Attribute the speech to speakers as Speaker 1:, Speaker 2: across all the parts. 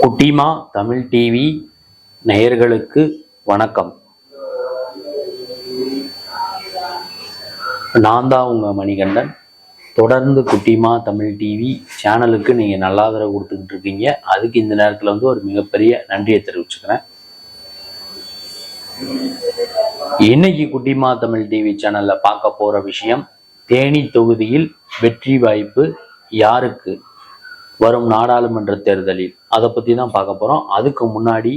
Speaker 1: குட்டிமா தமிழ் டிவி நேயர்களுக்கு வணக்கம். நான் தான் உங்கள் மணிகண்டன். தொடர்ந்து குட்டிமா தமிழ் டிவி சேனலுக்கு நீங்கள் நல்ல ஆதரவு கொடுத்துக்கிட்டு இருக்கீங்க. அதுக்கு இந்த நேரத்தில் வந்து ஒரு மிகப்பெரிய நன்றியை தெரிவிச்சுக்கிறேன். இன்னைக்கு குட்டிமா தமிழ் டிவி சேனலில் பார்க்க போகிற விஷயம் தேனி தொகுதியில் வெற்றி வாய்ப்பு யாருக்கு? வரும் நாடாளுமன்ற தேர்தலில். அதை பற்றி தான் பார்க்க போகிறோம் அதுக்கு முன்னாடி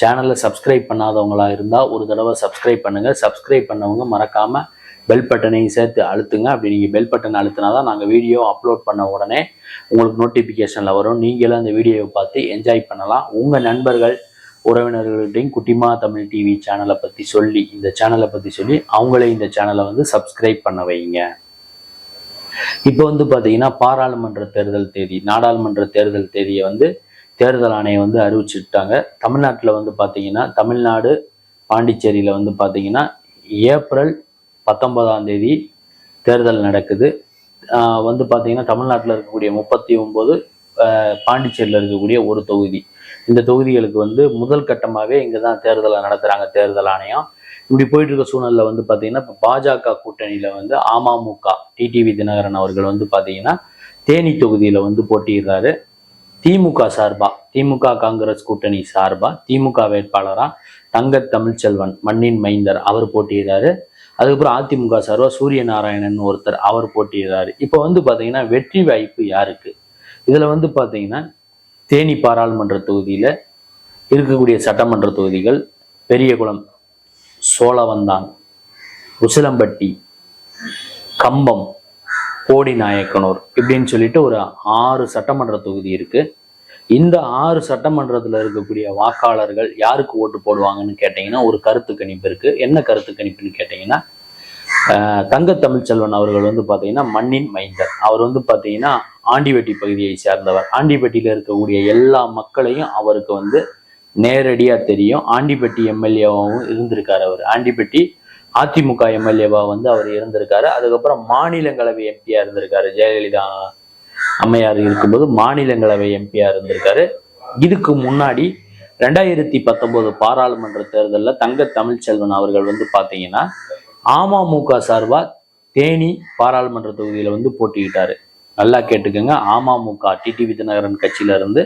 Speaker 1: சேனலை சப்ஸ்கிரைப் பண்ணாதவங்களா இருந்தால் ஒரு தடவை சப்ஸ்கிரைப் பண்ணுங்கள் சப்ஸ்கிரைப் பண்ணவங்க மறக்காமல் பெல் பட்டனையும் சேர்த்து அழுத்துங்க. அப்படி நீங்கள் பெல் பட்டன் அழுத்தினா தான் நாங்கள் வீடியோ அப்லோட் பண்ண உடனே உங்களுக்கு நோட்டிஃபிகேஷனில் வரும். நீங்களும் அந்த வீடியோவை பார்த்து என்ஜாய் பண்ணலாம். உங்கள் நண்பர்கள் உறவினர்கள்ட்டையும் குட்டிமா தமிழ் டிவி சேனலை பற்றி சொல்லி இந்த சேனலை பற்றி சொல்லி அவங்களே இந்த சேனலை வந்து சப்ஸ்கிரைப் பண்ண வைங்க. இப்போ வந்து பார்த்தீங்கன்னா பாராளுமன்ற தேர்தல் தேதி நாடாளுமன்ற தேர்தல் தேதியை வந்து தேர்தல் ஆணையம் வந்து அறிவிச்சுட்டாங்க. தமிழ்நாட்டில் வந்து பார்த்தீங்கன்னா தமிழ்நாடு பாண்டிச்சேரியில் வந்து பார்த்தீங்கன்னா ஏப்ரல் பத்தொன்பதாம் தேதி தேர்தல் நடக்குது. ஆஹ் வந்து பார்த்தீங்கன்னா தமிழ்நாட்டில் இருக்கக்கூடிய முப்பத்தி ஒம்பது பாண்டிச்சேரியில் இருக்கக்கூடிய ஒரு தொகுதி. இந்த தொகுதிகளுக்கு வந்து முதல் கட்டமாகவே இங்கே தான் தேர்தலை நடத்துகிறாங்க தேர்தல் ஆணையம். இப்படி போயிட்டு இருக்க சூழ்நிலை வந்து பார்த்தீங்கன்னா இப்போ பாஜக கூட்டணியில் வந்து அமமுக டிடிவி தினகரன் அவர்கள் வந்து பார்த்தீங்கன்னா தேனி தொகுதியில் வந்து போட்டியிடுறாரு. திமுக சார்பா? திமுக காங்கிரஸ் கூட்டணி சார்பா? திமுக வேட்பாளராக தங்க தமிழ்ச்செல்வன் மண்ணின் மைந்தர் அவர் போட்டியிடுறாரு. அதுக்கப்புறம் அதிமுக சார்பா சூரிய நாராயணன் ஒருத்தர் அவர் போட்டியிடுறாரு. இப்போ வந்து பார்த்தீங்கன்னா வெற்றி வாய்ப்பு யாருக்கு? இதில் வந்து பார்த்தீங்கன்னா தேனி பாராளுமன்ற தொகுதியில் இருக்கக்கூடிய சட்டமன்ற தொகுதிகள் பெரியகுளம் சோழவந்தான். உசிலம்பட்டி கம்பம் கோடி நாயக்கனூர் இப்படின்னு சொல்லிட்டு ஒரு ஆறு சட்டமன்ற தொகுதி இருக்கு. இந்த ஆறு சட்டமன்றத்தில் இருக்கக்கூடிய வாக்காளர்கள் யாருக்கு ஓட்டு போடுவாங்கன்னு கேட்டிங்கன்னா ஒரு கருத்து கணிப்பு இருக்கு. என்ன கருத்து கணிப்புன்னு கேட்டிங்கன்னா தங்க தமிழ்ச்செல்வன் அவர்கள் வந்து பார்த்தீங்கன்னா மண்ணின் மைந்தர். அவர் வந்து பார்த்தீங்கன்னா ஆண்டிவெட்டி பகுதியை சேர்ந்தவர். ஆண்டிப்பட்டியில் இருக்கக்கூடிய எல்லா மக்களையும் அவருக்கு வந்து நேரடியாக தெரியும். ஆண்டிப்பட்டி எம்எல்ஏவாகவும் இருந்திருக்கார் அவர். ஆண்டிப்பட்டி அதிமுக எம்எல்ஏவா வந்து அவர் இருந்திருக்காரு. அதுக்கப்புறம் மாநிலங்களவை எம்பியா இருந்திருக்காரு. ஜெயலலிதா அம்மையார் இருக்கும்போது மாநிலங்களவை எம்பியா இருந்திருக்காரு. இதுக்கு முன்னாடி ரெண்டாயிரத்தி பத்தொன்பது பாராளுமன்ற தேர்தலில் தங்க தமிழ்ச்செல்வன் அவர்கள் வந்து பார்த்தீங்கன்னா அமமுக சார்பா தேனி பாராளுமன்ற தொகுதியில் வந்து போட்டிக்கிட்டாரு நல்லா கேட்டுக்கோங்க. அமமுக டிடிவி தினகரன் கட்சியில இருந்து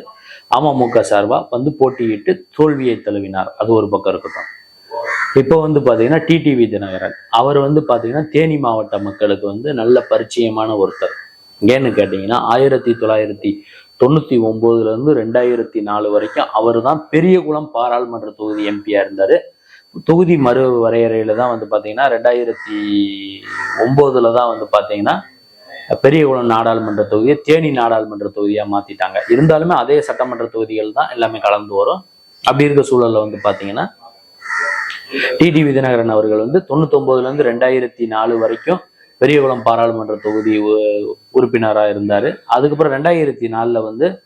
Speaker 1: அமமுக சார்பா வந்து போட்டியிட்டு தோல்வியை தழுவினார். அது ஒரு பக்கம் இருக்கட்டும். இப்போ வந்து பார்த்தீங்கன்னா டிடிவி தினகரன். அவர் வந்து பார்த்தீங்கன்னா தேனி மாவட்ட மக்களுக்கு வந்து நல்ல பரிச்சயமான ஒருத்தர். ஏன்னு கேட்டிங்கன்னா ஆயிரத்தி தொள்ளாயிரத்தி தொண்ணூற்றி ஒம்போதுலேருந்து ரெண்டாயிரத்தி நாலு வரைக்கும் அவர் தான் பெரியகுளம் பாராளுமன்ற தொகுதி எம்பியாக இருந்தார். தொகுதி மறு வரையறையில் தான் வந்து பார்த்தீங்கன்னா ரெண்டாயிரத்தி ஒம்போதில் தான் வந்து பார்த்தீங்கன்னா பெரியகுளம் நாடாளுமன்ற தொகுதியை தேனி நாடாளுமன்ற தொகுதியா மாத்திட்டாங்க. இருந்தாலுமே அதே சட்டமன்ற தொகுதிகள் தான் எல்லாமே கலந்து வரும். அப்படி இருக்க சூழல்ல வந்து பாத்தீங்கன்னா டிடிவி தினகரன் அவர்கள் வந்து தொண்ணூத்தொன்பதுல இருந்து ரெண்டாயிரத்தி நாலு வரைக்கும் பெரியகுளம் பாராளுமன்ற தொகுதி உ- உறுப்பினரா இருந்தாரு. அதுக்கப்புறம் ரெண்டாயிரத்தி நாலுல வந்து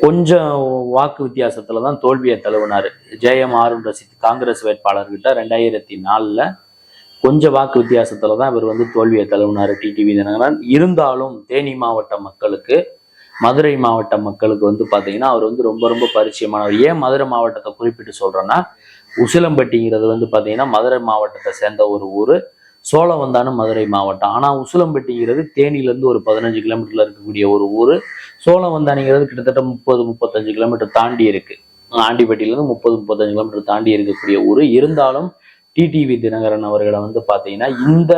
Speaker 1: கொஞ்சம் வாக்கு வித்தியாசத்துல தான் தோல்வியை தழுவினாரு. ஜெயம் ஆருண் ரசித் காங்கிரஸ் வேட்பாளர்கிட்ட ரெண்டாயிரத்தி நாலுல கொஞ்சம் வாக்கு வித்தியாசத்துல தான் இவர் வந்து தோல்வியை தழுவினார் டிடிவி தினகரன் இருந்தாலும் தேனி மாவட்ட மக்களுக்கு மதுரை மாவட்ட மக்களுக்கு வந்து பார்த்தீங்கன்னா அவர் வந்து ரொம்ப ரொம்ப பரிச்சயமானவர். ஏன் மதுரை மாவட்டத்தை குறிப்பிட்டு சொல்கிறேன்னா உசிலம்பட்டிங்கிறது வந்து பார்த்தீங்கன்னா மதுரை மாவட்டத்தை சேர்ந்த ஒரு ஊர். சோழவந்தானம் மதுரை மாவட்டம். ஆனால் உசிலம்பட்டிங்கிறது தேனியிலேருந்து ஒரு பதினஞ்சு கிலோமீட்டரில் இருக்கக்கூடிய ஒரு ஊர். சோழவந்தானிங்கிறது கிட்டத்தட்ட முப்பது முப்பத்தஞ்சு கிலோமீட்டர் தாண்டி இருக்குது ஆண்டிப்பட்டியிலேருந்து முப்பது முப்பத்தஞ்சு கிலோமீட்டர் தாண்டி இருக்கக்கூடிய ஊர். இருந்தாலும் டிடிவி தினகரன் அவர்களை வந்து பார்த்தீங்கன்னா இந்த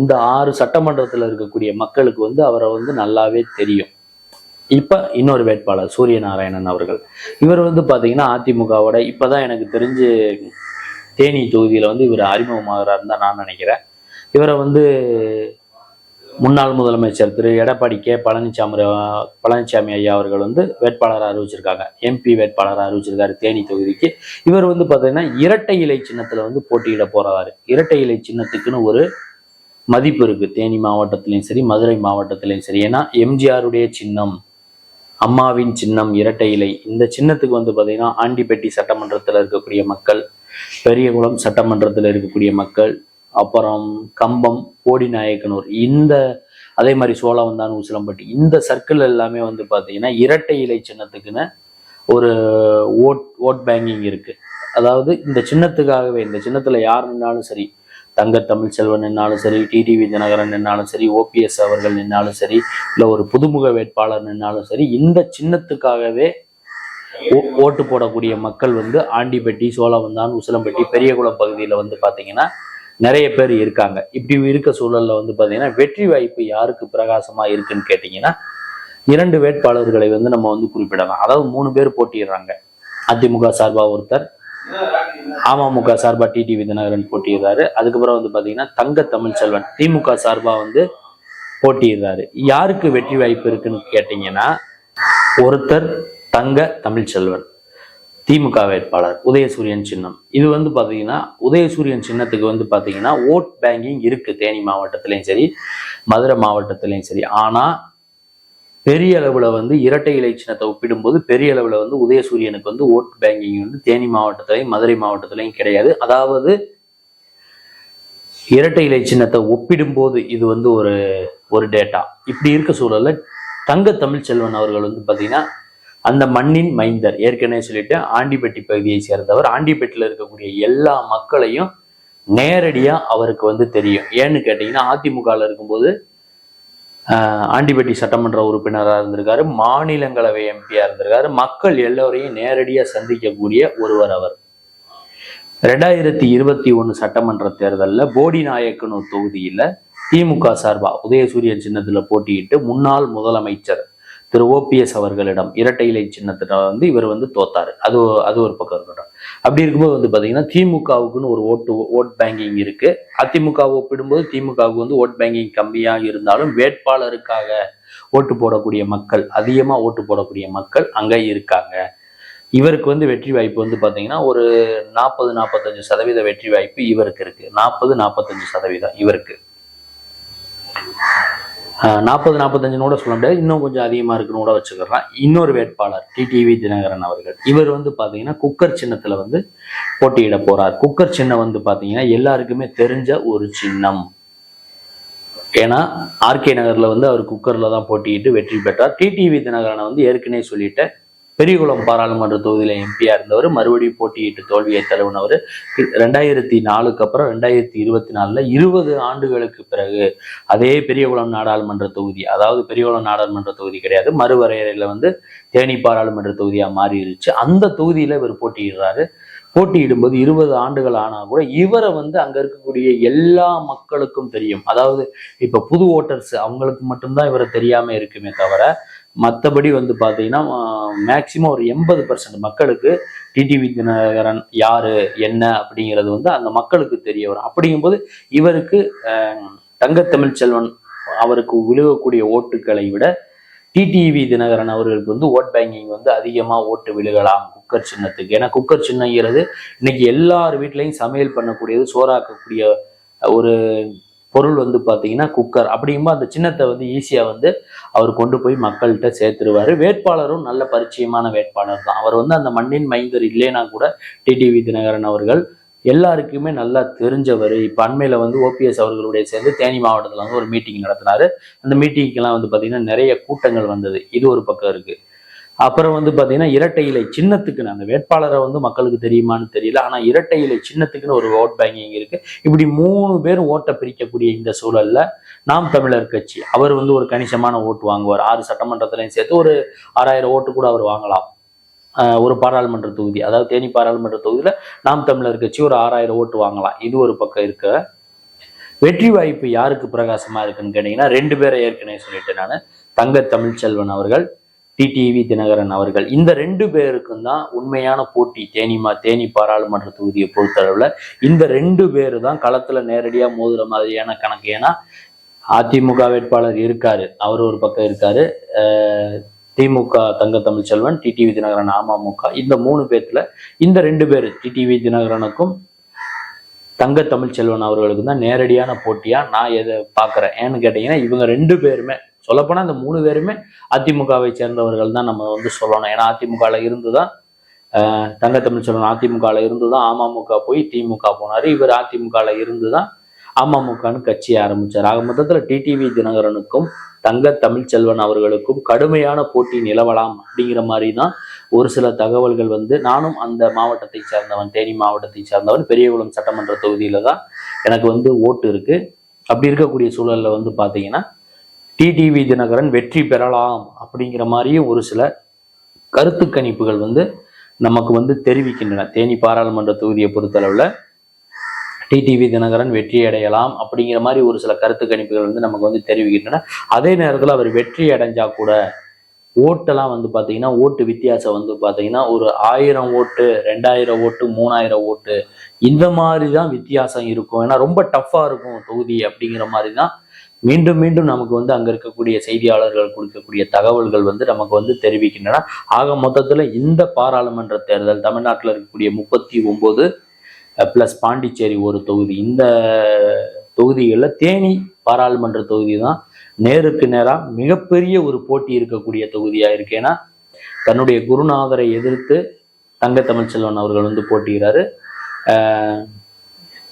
Speaker 1: இந்த ஆறு சட்டமன்றத்தில் இருக்கக்கூடிய மக்களுக்கு வந்து அவரை வந்து நல்லாவே தெரியும். இப்போ இன்னொரு வேட்பாளர் சூரிய நாராயணன் அவர்கள். இவர் வந்து பார்த்தீங்கன்னா அதிமுகவோட இப்போ தான் எனக்கு தெரிஞ்சு தேனி தொகுதியில் வந்து இவர் அறிமுகமாகிறாருன்னு தான் நான் நினைக்கிறேன். இவரை வந்து முன்னாள் முதலமைச்சர் திரு எடப்பாடி கே பழனிசாமி பழனிசாமி ஐயா அவர்கள் வந்து வேட்பாளராக அறிவிச்சிருக்காங்க. எம்பி வேட்பாளராக அறிவிச்சிருக்காரு தேனி தொகுதிக்கு. இவர் வந்து பார்த்தீங்கன்னா இரட்டை இலை சின்னத்தில் வந்து போட்டியிட போறாரு. இரட்டை இலை சின்னத்துக்குன்னு ஒரு மதிப்பு இருக்குது தேனி மாவட்டத்திலையும் சரி மதுரை மாவட்டத்திலையும் சரி. ஏன்னா எம்ஜிஆருடைய சின்னம் அம்மாவின் சின்னம் இரட்டை இலை இந்த சின்னத்துக்கு வந்து பார்த்தீங்கன்னா ஆண்டிப்பட்டி சட்டமன்றத்தில் இருக்கக்கூடிய மக்கள் பெரியகுளம் சட்டமன்றத்தில் இருக்கக்கூடிய மக்கள் அப்புறம் கம்பம் கோடிநாயக்கனூர் இந்த அதே மாதிரி சோழவந்தான் உசிலம்பட்டி. இந்த சர்க்கிள் எல்லாமே வந்து பார்த்தீங்கன்னா இரட்டை இலை சின்னத்துக்குன்னு ஒரு ஓட் ஓட் பேங்கிங் இருக்கு. அதாவது இந்த சின்னத்துக்காகவே இந்த சின்னத்துல யார் நின்னாலும் சரி தங்க தமிழ்ச்செல்வன் நின்னாலும் சரி டிடிவி தினகரன் நின்னாலும் சரி ஓபிஎஸ் அவர்கள் நின்னாலும் சரி இல்லை ஒரு புதுமுக வேட்பாளர் நின்னாலும் சரி இந்த சின்னத்துக்காகவே ஓ- ஓட்டு போடக்கூடிய மக்கள் வந்து ஆண்டிப்பட்டி சோழவந்தான் உசிலம்பட்டி பெரியகுளம் பகுதியில் வந்து பார்த்தீங்கன்னா நிறைய பேர் இருக்காங்க. இப்படி இருக்க சூழல்ல வந்து பார்த்தீங்கன்னா வெற்றி வாய்ப்பு யாருக்கு பிரகாசமா இருக்குன்னு கேட்டிங்கன்னா இரண்டு வேட்பாளர்களை வந்து நம்ம வந்து குறிப்பிடலாம். அதாவது மூணு பேர் போட்டிடுறாங்க அதிமுக சார்பா ஒருத்தர் அமமுக சார்பா டிடிவி தினகரன் போட்டியிடுறாரு. அதுக்கப்புறம் வந்து பாத்தீங்கன்னா தங்க தமிழ்ச்செல்வன் திமுக சார்பா வந்து போட்டியிடுறாரு. யாருக்கு வெற்றி வாய்ப்பு இருக்குன்னு கேட்டீங்கன்னா ஒருத்தர் தங்க தமிழ்ச்செல்வன் திமுக வேட்பாளர் உதயசூரியன் சின்னம். இது வந்து பார்த்தீங்கன்னா உதயசூரியன் சின்னத்துக்கு வந்து பார்த்தீங்கன்னா ஓட் பேங்கிங் இருக்கு. தேனி மாவட்டத்திலையும் சரி மதுரை மாவட்டத்திலையும் சரி. ஆனால் பெரிய அளவில் வந்து இரட்டை இலை சின்னத்தை ஒப்பிடும்போது பெரிய அளவில் வந்து உதயசூரியனுக்கு வந்து ஓட் பேங்கிங் வந்து தேனி மாவட்டத்திலையும் மதுரை மாவட்டத்திலையும் கிடையாது. அதாவது இரட்டை இலை சின்னத்தை ஒப்பிடும்போது இது வந்து ஒரு ஒரு டேட்டா இப்படி இருக்க சூழலில் தங்க தமிழ்ச்செல்வன் அவர்கள் வந்து பார்த்தீங்கன்னா அந்த மண்ணின் மைந்தர் ஏற்கனவே சொல்லிட்டு ஆண்டிப்பட்டி பகுதியை சேர்ந்தவர். ஆண்டிப்பட்டியில் இருக்கக்கூடிய எல்லா மக்களையும் நேரடியா அவருக்கு வந்து தெரியும். ஏன்னு கேட்டீங்கன்னா அதிமுகவில் இருக்கும்போது ஆண்டிப்பட்டி சட்டமன்ற உறுப்பினராக இருந்திருக்காரு மாநிலங்களவை எம்பியா இருந்திருக்காரு. மக்கள் எல்லோரையும் நேரடியாக சந்திக்கக்கூடிய ஒருவர் அவர். ரெண்டாயிரத்தி இருபத்தி ஒன்று சட்டமன்ற தேர்தலில் போடி நாயக்கனூர் தொகுதியில் திமுக சார்பா உதயசூரியன் சின்னத்தில் போட்டியிட்டு முன்னாள் முதலமைச்சர் திரு ஓபிஎஸ் அவர்களிடம் இரட்டை இலை சின்னத்துல வந்து இவர் வந்து தோத்தாரு. அது அது ஒரு பக்கம் இருக்கட்டும். அப்படி இருக்கும்போது வந்து பார்த்தீங்கன்னா திமுகவுக்குன்னு ஒரு ஓட்டு ஓட் பேங்கிங் இருக்கு. அதிமுகவை ஒப்பிடும்போது திமுகவுக்கு வந்து ஓட் பேங்கிங் கம்மியாக இருந்தாலும் வேட்பாளருக்காக ஓட்டு போடக்கூடிய மக்கள் அதிகமாக ஓட்டு போடக்கூடிய மக்கள் அங்கே இருக்காங்க. இவருக்கு வந்து வெற்றி வாய்ப்பு வந்து பார்த்தீங்கன்னா ஒரு நாற்பது நாற்பத்தஞ்சு சதவீத வெற்றி வாய்ப்பு இவருக்கு இருக்கு. நாற்பது நாற்பத்தஞ்சு சதவீதம் இவருக்கு. நாற்பது நாற்பத்தஞ்சுன்னு கூட சொல்ல முடியாது. இன்னும் கொஞ்சம் அதிகமாக இருக்குன்னு கூட வச்சுக்கிறலாம் இன்னொரு வேட்பாளர் டிடிவி தினகரன் அவர்கள். இவர் வந்து பார்த்தீங்கன்னா குக்கர் சின்னத்தில் வந்து போட்டியிட போகிறார் குக்கர் சின்னம் வந்து பார்த்தீங்கன்னா எல்லாருக்குமே தெரிஞ்ச ஒரு சின்னம். ஏன்னா ஆர்கே நகரில் வந்து அவர் குக்கரில் தான் போட்டியிட்டு வெற்றி பெற்றார். டிடிவி தினகரனை வந்து ஏற்கனவே சொல்லிட்டு பெரியகுளம் பாராளுமன்ற தொகுதியில் எம்பியா இருந்தவர் மறுபடியும் போட்டியிட்டு தோல்வியை தழுவினவர். ரெண்டாயிரத்தி நாலுக்கு அப்புறம் ரெண்டாயிரத்தி இருபத்தி நாலுல இருபது ஆண்டுகளுக்கு பிறகு அதே பெரியகுளம் நாடாளுமன்ற தொகுதி அதாவது பெரியகுளம் நாடாளுமன்ற தொகுதி கிடையாது மறுவரையறையில வந்து தேனி பாராளுமன்ற தொகுதியா மாறிடுச்சு அந்த தொகுதியில இவர் போட்டியிடுறாரு. போட்டியிடும்போது இருபது ஆண்டுகள் ஆனால் கூட இவரை வந்து அங்க இருக்கக்கூடிய எல்லா மக்களுக்கும் தெரியும். அதாவது இப்போ புது ஓட்டர்ஸ் அவங்களுக்கு மட்டும்தான் இவரை தெரியாம இருக்குமே தவிர மற்றபடி வந்து பார்த்தீங்கன்னா மேக்சிமம் ஒரு எண்பது பர்சன்ட் மக்களுக்கு டிடிவி தினகரன் யாரு என்ன அப்படிங்கிறது வந்து அந்த மக்களுக்கு தெரிய வரும். அப்படிங்கும்போது இவருக்கு தங்கத்தமிழ் செல்வன் அவருக்கு விழுகக்கூடிய ஓட்டுக்களை விட டிடிவி தினகரன் அவர்களுக்கு வந்து ஓட் பேங்கிங் வந்து அதிகமாக ஓட்டு விழுகலாம் குக்கர் சின்னத்துக்கு. ஏன்னா குக்கர் சின்னங்கிறது இன்னைக்கு எல்லார் வீட்லையும் சமையல் பண்ணக்கூடியது சோறாக்கக்கூடிய ஒரு பொருள் வந்து பார்த்தீங்கன்னா குக்கர் அப்படிங்கும்போது அந்த சின்னத்தை வந்து ஈஸியாக வந்து அவர் கொண்டு போய் மக்கள்கிட்ட சேர்த்துருவாரு. வேட்பாளரும் நல்ல பரிச்சயமான வேட்பாளர் தான். அவர் வந்து அந்த மண்ணின் மைந்தர் இல்லைனா கூட டிடிவி தினகரன் அவர்கள் எல்லாருக்குமே நல்லா தெரிஞ்சவர். இப்போ அண்மையில் வந்து ஓபிஎஸ் அவர்களுடைய சேர்ந்து தேனி மாவட்டத்தில் வந்து ஒரு மீட்டிங் நடத்தினாரு. அந்த மீட்டிங்க்கெல்லாம் வந்து பார்த்தீங்கன்னா நிறைய கூட்டங்கள் வந்தது. இது ஒரு பக்கம் இருக்குது அப்புறம் வந்து பார்த்தீங்கன்னா இரட்டை இலை சின்னத்துக்குன்னு அந்த வேட்பாளரை வந்து மக்களுக்கு தெரியுமான்னு தெரியல. ஆனால் இரட்டை இலை சின்னத்துக்குன்னு ஒரு ஓட் பேங்கிங் இருக்கு. இப்படி மூணு பேரும் ஓட்டை பிரிக்கக்கூடிய இந்த சூழல்ல நாம் தமிழர் கட்சி அவர் வந்து ஒரு கணிசமான ஓட்டு வாங்குவார். ஆறு சட்டமன்றத்திலையும் சேர்த்து ஒரு ஆறாயிரம் ஓட்டு கூட அவர் வாங்கலாம். ஒரு பாராளுமன்ற தொகுதி அதாவது தேனி பாராளுமன்ற தொகுதியில் நாம் தமிழர் கட்சி ஒரு ஆறாயிரம் ஓட்டு வாங்கலாம். இது ஒரு பக்கம் இருக்க. வெற்றி வாய்ப்பு யாருக்கு பிரகாசமா இருக்குன்னு கேட்டீங்கன்னா ரெண்டு பேரை ஏற்கனவே சொல்லிட்டேன் நான். தங்க தமிழ்ச்செல்வன் அவர்கள் டிடிவி தினகரன் அவர்கள். இந்த ரெண்டு பேருக்கும் தான் உண்மையான போட்டி. தேனிமா தேனி பாராளுமன்ற தொகுதியை பொறுத்தளவில் இந்த ரெண்டு பேர் தான் களத்தில் நேரடியாக மோதுற மாதிரியான கணக்கு. ஏன்னா அதிமுக வேட்பாளர் இருக்காரு. அவர் ஒரு பக்கம் இருக்காரு. திமுக தங்க தமிழ்ச்செல்வன் டிடிவி தினகரன் அமமுக. இந்த மூணு பேர்த்துல இந்த ரெண்டு பேர் டிடிவி தினகரனுக்கும் தங்க தமிழ்ச்செல்வன் அவர்களுக்கு தான் நேரடியான போட்டியா நான் எதை பார்க்குறேன்? ஏன்னு கேட்டீங்கன்னா இவங்க ரெண்டு பேருமே சொல்லப்போனா இந்த மூணு பேருமே அதிமுகவை சேர்ந்தவர்கள் தான் நம்ம வந்து சொல்லணும். ஏன்னா அதிமுகல இருந்து தான் ஆஹ், தங்க தமிழ்ச்செல்வன் அதிமுகல இருந்து தான் அமமுக போய் திமுக போனாரு. இவர் அதிமுகல இருந்து தான் அமமுகன்னு கட்சி ஆரம்பிச்சார். ஆக மொத்தத்துல டிடிவி தினகரனுக்கும் தங்க தமிழ்ச்செல்வன் அவர்களுக்கும் கடுமையான போட்டி நிலவலாம் அப்படிங்கிற மாதிரி தான் ஒரு சில தகவல்கள் வந்து நானும் அந்த மாவட்டத்தை சேர்ந்தவன் தேனி மாவட்டத்தை சேர்ந்தவன் பெரியகுளம் சட்டமன்ற தொகுதியில் தான் எனக்கு வந்து ஓட்டு இருக்குது அப்படி இருக்கக்கூடிய சூழலில் வந்து பார்த்தீங்கன்னா டிடிவி தினகரன் வெற்றி பெறலாம் அப்படிங்கிற மாதிரியும் ஒரு சில கருத்து கணிப்புகள் வந்து நமக்கு வந்து தெரிவிக்கின்றன. தேனி பாராளுமன்ற தொகுதியை பொறுத்தளவில் டிடிவி தினகரன் வெற்றி அடையலாம் அப்படிங்கிற மாதிரி ஒரு சில கருத்து கணிப்புகள் வந்து நமக்கு வந்து தெரிவிக்கின்றன. அதே நேரத்தில் அவர் வெற்றி அடைஞ்சா கூட ஓட்டெல்லாம் வந்து பார்த்தீங்கன்னா ஓட்டு வித்தியாசம் வந்து பார்த்தீங்கன்னா ஒரு ஆயிரம் ஓட்டு ரெண்டாயிரம் ஓட்டு மூணாயிரம் ஓட்டு இந்த மாதிரி தான் வித்தியாசம் இருக்கும். ஏன்னா ரொம்ப டஃப்பாக இருக்கும் தொகுதி அப்படிங்கிற மாதிரி தான் மீண்டும் மீண்டும் நமக்கு வந்து அங்கே இருக்கக்கூடிய செய்தியாளர்கள் கொடுக்கக்கூடிய தகவல்கள் வந்து நமக்கு வந்து தெரிவிக்கின்றன. ஆக மொத்தத்தில் இந்த பாராளுமன்ற தேர்தல் தமிழ்நாட்டில் இருக்கக்கூடிய முப்பத்தி ஒம்பது ப்ளஸ் பாண்டிச்சேரி ஒரு தொகுதி. இந்த தொகுதிகளில் தேனி பாராளுமன்ற தொகுதி தான் நேருக்கு நேராக மிகப்பெரிய ஒரு போட்டி இருக்கக்கூடிய தொகுதியாக இருக்கு. ஏன்னா தன்னுடைய குருநாதரை எதிர்த்து தங்க தமிழ்ச்செல்வன் அவர்கள் வந்து போட்டிகிறாரு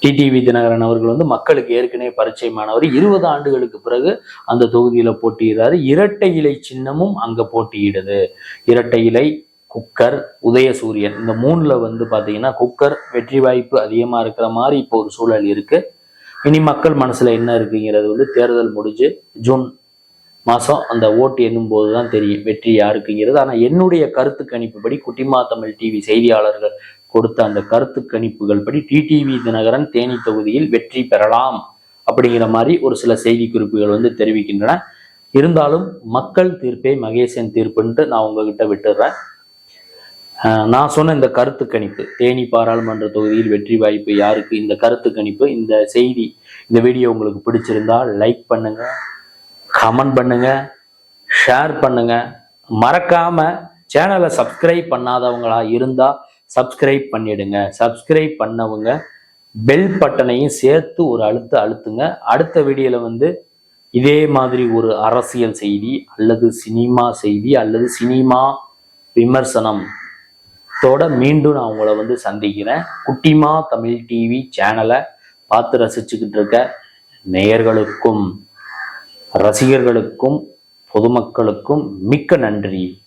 Speaker 1: டிடிவி தினகரன் அவர்கள் வந்து மக்களுக்கு ஏற்கனவே பரிச்சயமானவர். இருபது ஆண்டுகளுக்கு பிறகு அந்த தொகுதியில போட்டியிடுறாரு இரட்டை இலை சின்னமும் அங்க போட்டியிடுது. இரட்டை இலை குக்கர் உதயசூரியன். இந்த மூணுல வந்து பாத்தீங்கன்னா குக்கர் வெற்றி வாய்ப்பு அதிகமா இருக்கிற மாதிரி இப்போ ஒரு சூழல் இருக்கு. இனி மக்கள் மனசுல என்ன இருக்குங்கிறது வந்து தேர்தல் முடிஞ்சு ஜூன் மாசம் அந்த ஓட்டு எண்ணும் போது தான் தெரியும் வெற்றி யாருக்குங்கிறது. ஆனா என்னுடைய கருத்து கணிப்புப்படி குட்டிமா தமிழ் டிவி செய்தியாளர்கள் கொடுத்த அந்த கருத்து கணிப்புகள் படி டிடிவி தினகரன் தேனி தொகுதியில் வெற்றி பெறலாம் அப்படிங்கிற மாதிரி ஒரு சில செய்தி குறிப்புகள் வந்து தெரிவிக்கின்றன. இருந்தாலும் மக்கள் தீர்ப்பே மகேசன் தீர்ப்புன்ட்டு நான் உங்ககிட்ட விட்டுடுறேன் நான் சொன்ன இந்த கருத்து கணிப்பு தேனி பாராளுமன்ற தொகுதியில் வெற்றி வாய்ப்பு யாருக்கு? இந்த கருத்து கணிப்பு இந்த செய்தி இந்த வீடியோ உங்களுக்கு பிடிச்சிருந்தா லைக் பண்ணுங்க கமெண்ட் பண்ணுங்க ஷேர் பண்ணுங்க. மறக்காம சேனலை சப்ஸ்கிரைப் பண்ணாதவங்களா இருந்தா சப்ஸ்கிரைப் பண்ணிடுங்க. சப்ஸ்கிரைப் பண்ணவங்க பெல் பட்டனையும் சேர்த்து ஒரு அழுத்த அழுத்துங்க. அடுத்த வீடியோல வந்து இதே மாதிரி ஒரு அரசியல் செய்தி அல்லது சினிமா செய்தி அல்லது சினிமா விமர்சனம் தோட மீண்டும் நான் உங்களை வந்து சந்திக்கிறேன். குட்டிமா தமிழ் டிவி சேனலை பார்த்து ரசிச்சுக்கிட்டு இருக்க நேயர்களுக்கும் ரசிகர்களுக்கும் பொதுமக்களுக்கும் மிக்க நன்றி.